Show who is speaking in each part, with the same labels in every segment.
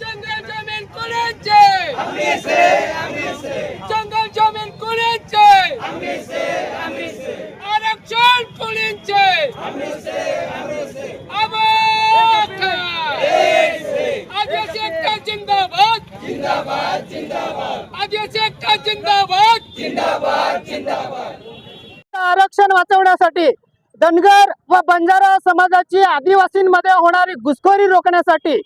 Speaker 1: जंगल जमीन कोणाचे जंगल जमीन कोणाचे आरक्षण कोणींचे आदिवासी एकता जिंदाबाद आदिवासी एकता जिंदाबाद
Speaker 2: आरक्षण वाचवण्यासाठी धनगर व बंजारा समाजाची आदिवासींमध्ये होणारी घुसखोरी रोखण्यासाठी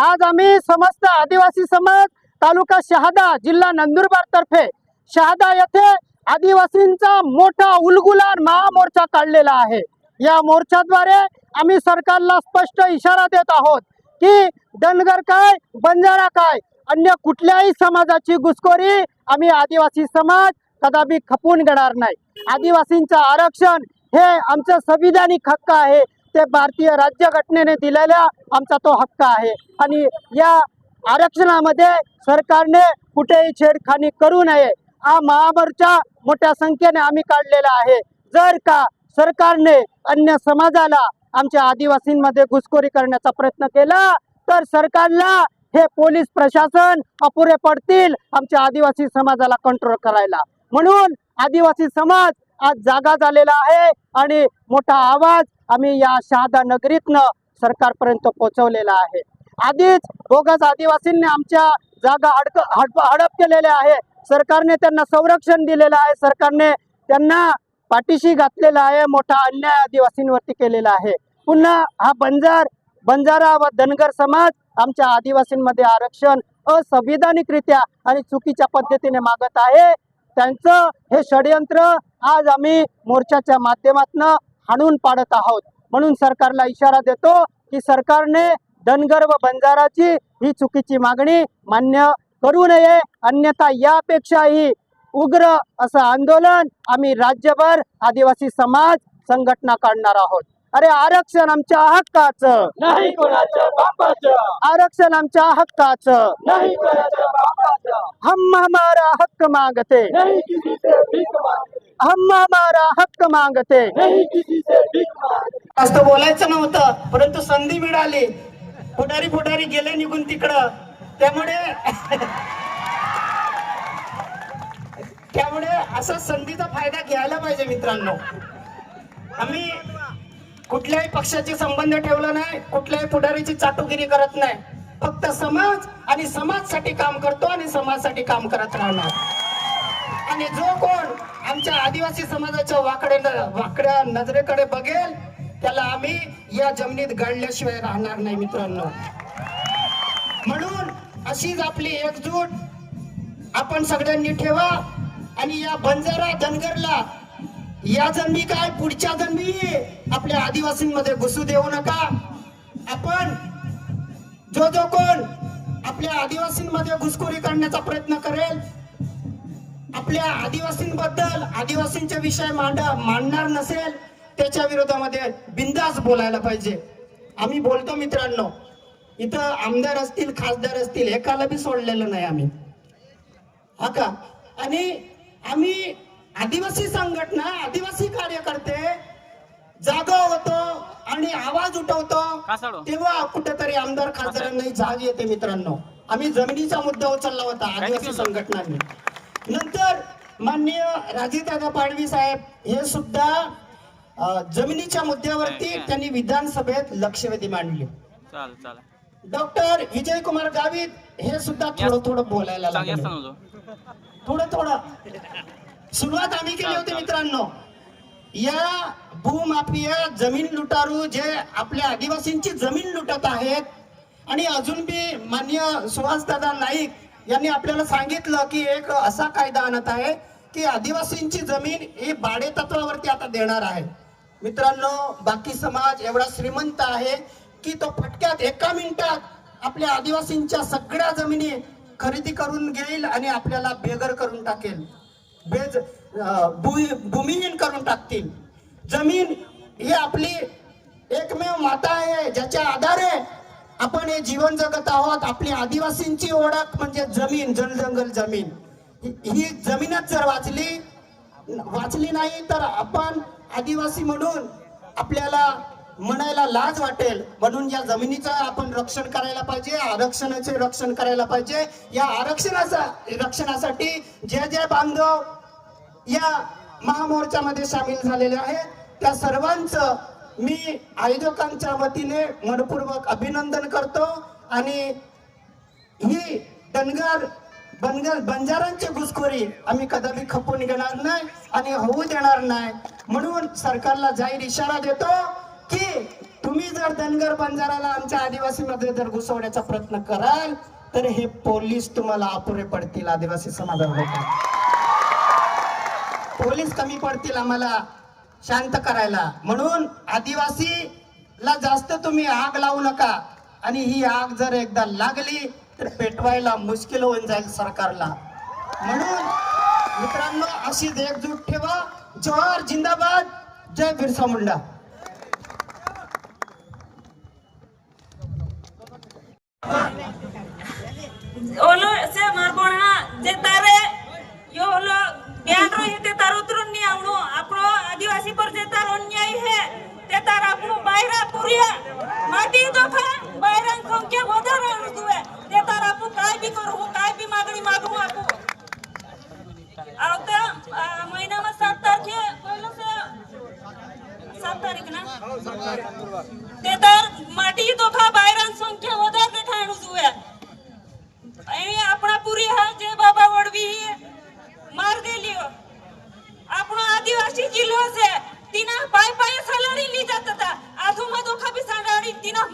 Speaker 2: आज आम्ही समस्त आदिवासी समाज तालुका शहादा जिल्हा नंदुरबार तर्फे शहादा येथे आदिवासींचा मोठा उलगुलान महामोर्चा काढलेला आहे. या मोर्चाद्वारे आम्ही सरकारला स्पष्ट इशारा देत आहोत की धनगर काय बंजारा काय अन्य कुठल्याही समाजाची घुसखोरी आम्ही आदिवासी समाज कदापि खपून घेणार नाही. आदिवासींचं आरक्षण हे आमचं संविधानिक हक्क आहे. ते भारतीय राज्यघटनेने दिलेला आमचा तो हक्क आहे. आणि या आरक्षणामध्ये सरकारने कुठेही छेडखानी करू नये. हा महामोर्चा मोठ्या संख्येने आम्ही काढलेला आहे. जर का सरकारने अन्य समाजाला आमच्या आदिवासींमध्ये घुसखोरी करण्याचा प्रयत्न केला तर सरकारला हे पोलीस प्रशासन अपुरे पडतील आमच्या आदिवासी समाजाला कंट्रोल करायला. म्हणून आदिवासी समाज आज जागा झालेला आहे आणि मोठा आवाज आम्ही या शहादा नगरीतनं सरकारपर्यंत पोहोचवलेला आहे. आधीच बोगस आदिवासींनी आमच्या जागा हडक हडप हडप केलेल्या आहे. सरकारने त्यांना संरक्षण दिलेलं आहे. सरकारने त्यांना पाठीशी घातलेला आहे. मोठा अन्याय आदिवासींवरती केलेला आहे. पुन्हा हा बंजार बंजारा व धनगर समाज आमच्या आदिवासींमध्ये आरक्षण असंविधानिकरित्या आणि चुकीच्या पद्धतीने मागत आहे. त्यांचं हे षडयंत्र आज आम्ही मोर्चाच्या माध्यमातून हाणून पाडत आहोत. म्हणून सरकारला इशारा देतो की सरकारने धनगर व बंजाराची ही चुकीची मागणी मान्य करू नये. अन्यथा यापेक्षाही उग्र असं आंदोलन आम्ही राज्यभर आदिवासी समाज संघटना काढणार आहोत. अरे आरक्षण आमच्या हक्काचं.
Speaker 1: नाही कोणाच्या बापाचं.
Speaker 2: आरक्षण आमच्या हक्काचं.
Speaker 1: नाही कोणाच्या बापाचं.
Speaker 2: हम हमारा हक्क मागते.
Speaker 1: नहीं किसी से भीख मांगते.
Speaker 2: हम हमारा हक्क मागते.
Speaker 1: नहीं किसी से भीख मांगते.
Speaker 2: जास्त बोलायचं नव्हतं परंतु संधी मिळाली. पुढारी पुढारी गेले निघून तिकडं. त्यामुळे त्यामुळे असा संधीचा फायदा घ्यायला पाहिजे मित्रांनो. आम्ही कुठल्याही पक्षाचे संबंध ठेवला नाही कुठल्याही पुढारीची चाटुगिरी करत नाही. फक्त समाज आणि समाजसाठी काम करतो आणि समाजासाठी काम करत राहणार. आणि जो कोण आमच्या आदिवासी समाजाच्या वाकडे वाकड्या नजरेकडे बघेल त्याला आम्ही या जमिनीत गाडल्याशिवाय राहणार नाही मित्रांनो. म्हणून अशीच आपली एकजूट आपण सगळ्यांनी ठेवा आणि या बंजारा धनगरला या जन्मी काय पुढच्या जन्मी आपल्या आदिवासींमध्ये घुसू देऊ नका आपण जो जो कोण आपल्या आदिवासींमध्ये घुसखोरी करण्याचा प्रयत्न करेल आपल्या आदिवासींबद्दल आदिवासींचे विषय मांड मांडणार नसेल त्याच्या विरोधामध्ये बिंदास बोलायला पाहिजे. आम्ही बोलतो मित्रांनो इथं आमदार असतील खासदार असतील एकाला बी सोडलेलं नाही आम्ही. हा का? आणि आम्ही आदिवासी संघटना आदिवासी कार्यकर्ते जागा होतो आणि आवाज उठवतो. तेव्हा कुठेतरी आमदार खासदारांनाही जाग येते मित्रांनो. आम्ही जमिनीचा मुद्दा उचलला होता आदिवासी संघटनांनी. नंतर माननीय राजेदादा पाडवी साहेब हे सुद्धा जमिनीच्या मुद्द्यावरती त्यांनी विधानसभेत लक्षवेधी मांडली. डॉक्टर विजय कुमार गावित हे सुद्धा थोडं थोडं बोलायला लागले. थोडं थोडं सुरुवात आम्ही केली होती मित्रांनो. या भूमाफिया जमीन लुटारू जे आपल्या आदिवासींची जमीन लुटत आहेत आणि अजून बी मान्य सुहासदादा नाईक यांनी आपल्याला सांगितलं की एक असा कायदा आणत आहे की आदिवासींची जमीन ही भाडे तत्वावरती आता देणार आहे. मित्रांनो बाकी समाज एवढा श्रीमंत आहे की तो फटक्यात एका मिनिटात आपल्या आदिवासींच्या सगळ्या जमिनी खरेदी करून घेईल आणि आपल्याला बेघर करून टाकेल. बेज भूमी- भूमिहीन करून टाकतील. जमीन ही आपली एकमेव माता आहे ज्याच्या आधारे आपण हे जीवन जगत आहोत. आपली आदिवासींची ओळख म्हणजे जमीन जलजंगल जमीन. ही जमीनच जर वाचली वाचली नाही तर आपण आदिवासी म्हणून आपल्याला म्हणायला लाज वाटेल. म्हणून या जमिनीचं आपण रक्षण करायला पाहिजे आरक्षणाचे रक्षण करायला पाहिजे. या आरक्षणाचा रक्षणासाठी जे जे बांधव या महामोर्चामध्ये सामील झालेले आहेत त्या सर्वांचं मी आयोजकांच्या वतीने मनपूर्वक अभिनंदन करतो. आणि ही धनगर बनगर बंजारांची घुसखोरी आम्ही कदापि खपून घेणार नाही आणि होऊ देणार नाही. म्हणून सरकारला जाहीर इशारा देतो. की तुम्ही जर धनगर बंजाराला आमच्या आदिवासीमध्ये जर घुसवण्याचा प्रयत्न कराल तर हे पोलीस तुम्हाला अपुरे पडतील आदिवासी समाजामध्ये. पोलीस कमी पडतील आम्हाला शांत करायला. म्हणून आदिवासी ला जास्त तुम्ही आग लावू नका. आणि ही आग जर एकदा लागली तर पेटवायला मुश्किल होऊन जाईल सरकारला. म्हणून मित्रांनो अशीच एकजूट ठेवा. जोहर जिंदाबाद. जय बिरसा मुंडा.
Speaker 3: ઓલો સે મારબોણા જે તારે, યો ઓલો બેન હે તે તાર ઉતરું ની આવણું. આપણો આદિવાસી પર જે તાર અન્યાય હે તે તાર આપણો બાયરા પુરિયા માટી દોફા બાયરા સંખ્યા વધારે રુદુએ તે તાર આપણું કાંઈ બી કરું, હું કાંઈ બી માગણી માગું આપું. આવતા મહિનામાં સાત તારીખે પહેલો સે સાત તારીખ ના તે તાર માટી દોફા બાયરા સંખ્યા વધારે અહીં આપણા પૂરી હાલ જે બાબા વડવી. માર ગયેલીઓ આપણો આદિવાસી જિલ્લો છે. તેના પાય પાય સલાડી લી જતા હતા. આધુમાં દોખા બી સાડાડી તેના